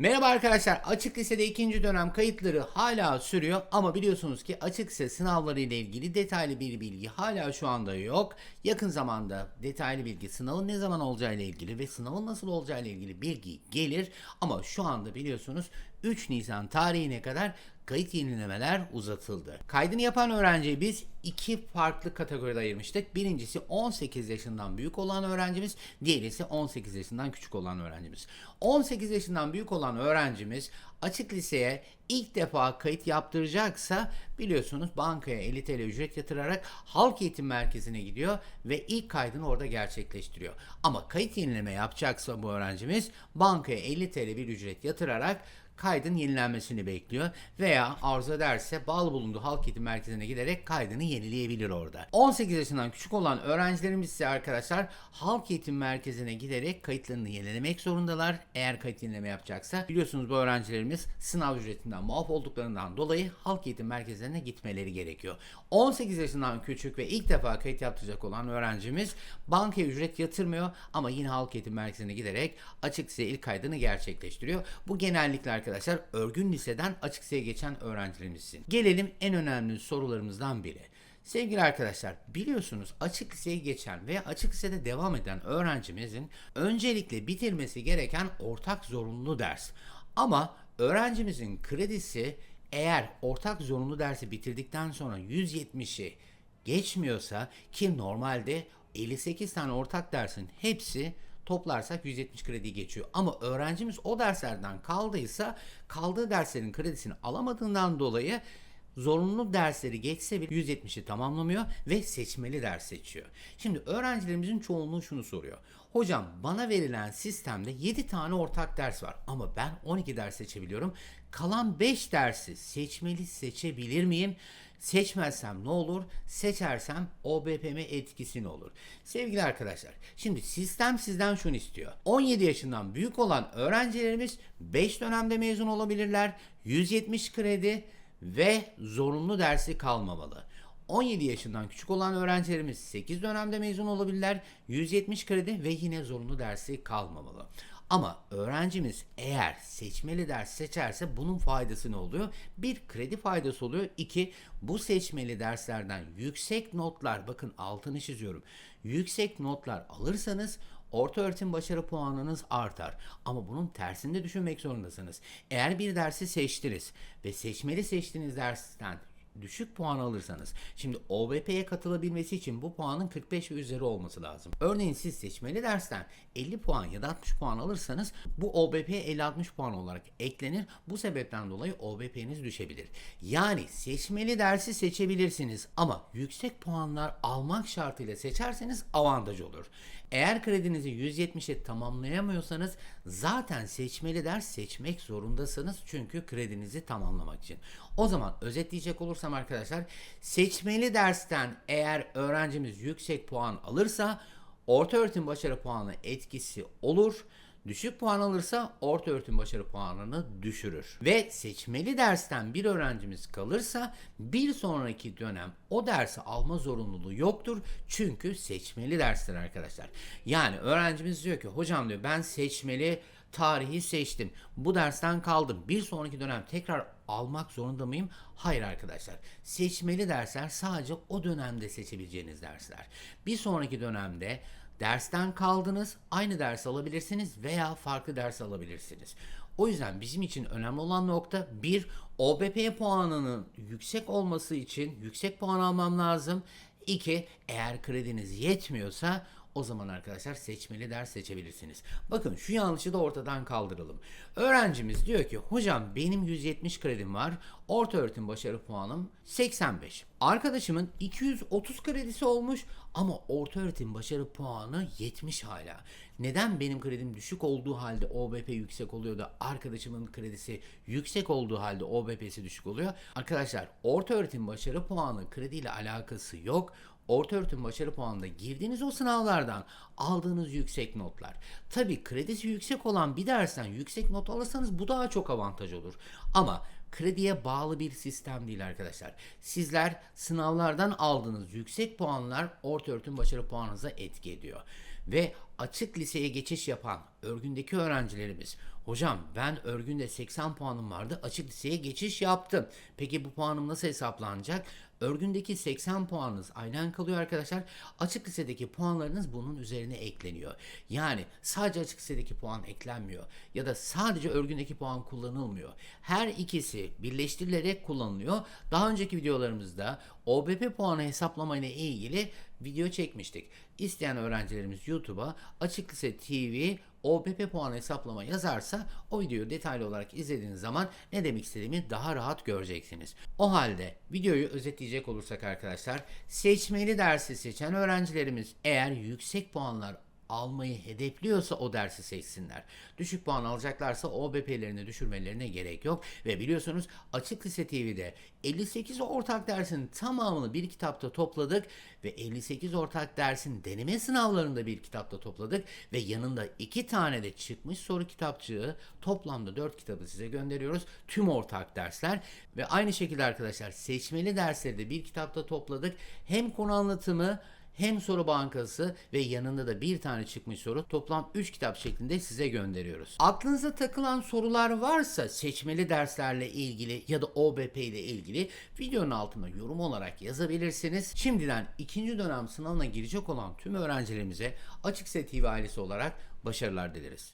Merhaba arkadaşlar. Açık Lise'de ikinci dönem kayıtları hala sürüyor ama biliyorsunuz ki Açık Lise sınavları ile ilgili detaylı bir bilgi hala şu anda yok. Yakın zamanda detaylı bilgi sınavın ne zaman olacağı ile ilgili ve sınavın nasıl olacağı ile ilgili bilgi gelir ama şu anda biliyorsunuz 3 Nisan tarihine kadar kayıt yenilemeler uzatıldı. Kaydını yapan öğrenciyi biz iki farklı kategoride ayırmıştık. Birincisi 18 yaşından büyük olan öğrencimiz, diğeri ise 18 yaşından küçük olan öğrencimiz. 18 yaşından büyük olan öğrencimiz açık liseye ilk defa kayıt yaptıracaksa biliyorsunuz bankaya 50 TL ücret yatırarak halk eğitim merkezine gidiyor ve ilk kaydını orada gerçekleştiriyor. Ama kayıt yenileme yapacaksa bu öğrencimiz bankaya 50 TL bir ücret yatırarak kaydın yenilenmesini bekliyor veya arzu ederse bağlı bulunduğu halk eğitim merkezine giderek kaydını yenileyebilir orada. 18 yaşından küçük olan öğrencilerimiz ise arkadaşlar halk eğitim merkezine giderek kayıtlarını yenilemek zorundalar. Eğer kayıt yenileme yapacaksa biliyorsunuz bu öğrencilerimiz sınav ücretinden muaf olduklarından dolayı halk eğitim merkezlerine gitmeleri gerekiyor. 18 yaşından küçük ve ilk defa kayıt yaptıracak olan öğrencimiz bankaya ücret yatırmıyor ama yine halk eğitim merkezine giderek açık lise ilk kaydını gerçekleştiriyor. Bu genellikle arkadaşlar örgün liseden açık liseye geçen öğrencilerimiz için. Gelelim en önemli sorularımızdan biri. Sevgili arkadaşlar biliyorsunuz açık liseye geçen veya açık lisede devam eden öğrencimizin öncelikle bitirmesi gereken ortak zorunlu ders. Ama öğrencimizin kredisi eğer ortak zorunlu dersi bitirdikten sonra 170'i geçmiyorsa ki normalde 58 tane ortak dersin hepsi toplarsak 170 kredi geçiyor. Ama öğrencimiz o derslerden kaldıysa kaldığı derslerin kredisini alamadığından dolayı zorunlu dersleri geçse bile 170'i tamamlamıyor ve seçmeli ders seçiyor. Şimdi öğrencilerimizin çoğunluğu şunu soruyor. Hocam bana verilen sistemde 7 tane ortak ders var ama ben 12 ders seçebiliyorum. Kalan 5 dersi seçmeli seçebilir miyim? Seçmezsem ne olur? Seçersem OBPM etkisi ne olur? Sevgili arkadaşlar, şimdi sistem sizden şunu istiyor. 17 yaşından büyük olan öğrencilerimiz 5 dönemde mezun olabilirler. 170 kredi ve zorunlu dersi kalmamalı. 17 yaşından küçük olan öğrencilerimiz 8 dönemde mezun olabilirler. 170 kredi ve yine zorunlu dersi kalmamalı. Ama öğrencimiz eğer seçmeli ders seçerse bunun faydası ne oluyor? Bir kredi faydası oluyor. İki bu seçmeli derslerden yüksek notlar bakın altını çiziyorum. Yüksek notlar alırsanız orta öğretim başarı puanınız artar. Ama bunun tersinde düşünmek zorundasınız. Eğer bir dersi seçtiniz ve seçmeli seçtiğiniz dersten düşük puan alırsanız şimdi OBP'ye katılabilmesi için bu puanın 45 ve üzeri olması lazım. Örneğin siz seçmeli dersten 50 puan ya da 60 puan alırsanız bu OBP'ye 50-60 puan olarak eklenir. Bu sebepten dolayı OBP'niz düşebilir. Yani seçmeli dersi seçebilirsiniz ama yüksek puanlar almak şartıyla seçerseniz avantaj olur. Eğer kredinizi 170'e tamamlayamıyorsanız zaten seçmeli ders seçmek zorundasınız çünkü kredinizi tamamlamak için. O zaman özetleyecek olursam arkadaşlar seçmeli dersten eğer öğrencimiz yüksek puan alırsa orta öğretim başarı puanı etkisi olur. Düşük puan alırsa orta öğretim başarı puanını düşürür. Ve seçmeli dersten bir öğrencimiz kalırsa bir sonraki dönem o dersi alma zorunluluğu yoktur. Çünkü seçmeli dersler arkadaşlar. Yani öğrencimiz diyor ki hocam diyor ben seçmeli tarihi seçtim. Bu dersten kaldım. Bir sonraki dönem tekrar almak zorunda mıyım? Hayır arkadaşlar. Seçmeli dersler sadece o dönemde seçebileceğiniz dersler. Bir sonraki dönemde dersten kaldınız, aynı ders alabilirsiniz veya farklı ders alabilirsiniz. O yüzden bizim için önemli olan nokta bir OBP puanının yüksek olması için yüksek puan almam lazım. İki eğer krediniz yetmiyorsa o zaman arkadaşlar seçmeli ders seçebilirsiniz. Bakın şu yanlışı da ortadan kaldıralım. Öğrencimiz diyor ki hocam benim 170 kredim var. Orta öğretim başarı puanım 85. Arkadaşımın 230 kredisi olmuş ama orta öğretim başarı puanı 70 hala. Neden benim kredim düşük olduğu halde OBP yüksek oluyor da arkadaşımın kredisi yüksek olduğu halde OBP'si düşük oluyor? Arkadaşlar orta öğretim başarı puanı krediyle alakası yok orta öğretim başarı puanında girdiğiniz o sınavlardan aldığınız yüksek notlar. Tabi kredisi yüksek olan bir dersten yüksek not alırsanız bu daha çok avantaj olur. Ama krediye bağlı bir sistem değil arkadaşlar. Sizler sınavlardan aldığınız yüksek puanlar orta öğretim başarı puanınıza etki ediyor. Ve açık liseye geçiş yapan örgündeki öğrencilerimiz Hocam ben örgünde 80 puanım vardı. Açık liseye geçiş yaptım. Peki bu puanım nasıl hesaplanacak? Örgündeki 80 puanınız aynen kalıyor arkadaşlar. Açık lisedeki puanlarınız bunun üzerine ekleniyor. Yani sadece açık lisedeki puan eklenmiyor. Ya da sadece örgündeki puan kullanılmıyor. Her ikisi birleştirilerek kullanılıyor. Daha önceki videolarımızda OBP puanı hesaplama ile ilgili video çekmiştik. İsteyen öğrencilerimiz YouTube'a Açık Lise TV OBP puanı hesaplama yazarsa o videoyu detaylı olarak izlediğiniz zaman ne demek istediğimi daha rahat göreceksiniz. O halde videoyu özetleyecek olursak arkadaşlar seçmeli dersi seçen öğrencilerimiz eğer yüksek puanlar almayı hedefliyorsa o dersi seçsinler. Düşük puan alacaklarsa OBP'lerini düşürmelerine gerek yok. Ve biliyorsunuz Açık Lise TV'de 58 ortak dersin tamamını bir kitapta topladık ve 58 ortak dersin deneme sınavlarında bir kitapta topladık ve yanında iki tane de çıkmış soru kitapçığı toplamda 4 kitabı size gönderiyoruz. Tüm ortak dersler ve aynı şekilde arkadaşlar seçmeli dersleri de bir kitapta topladık. Hem konu anlatımı hem soru bankası ve yanında da bir tane çıkmış soru toplam 3 kitap şeklinde size gönderiyoruz. Aklınıza takılan sorular varsa seçmeli derslerle ilgili ya da OBP ile ilgili videonun altına yorum olarak yazabilirsiniz. Şimdiden ikinci dönem sınavına girecek olan tüm öğrencilerimize Açık Set TV ailesi olarak başarılar dileriz.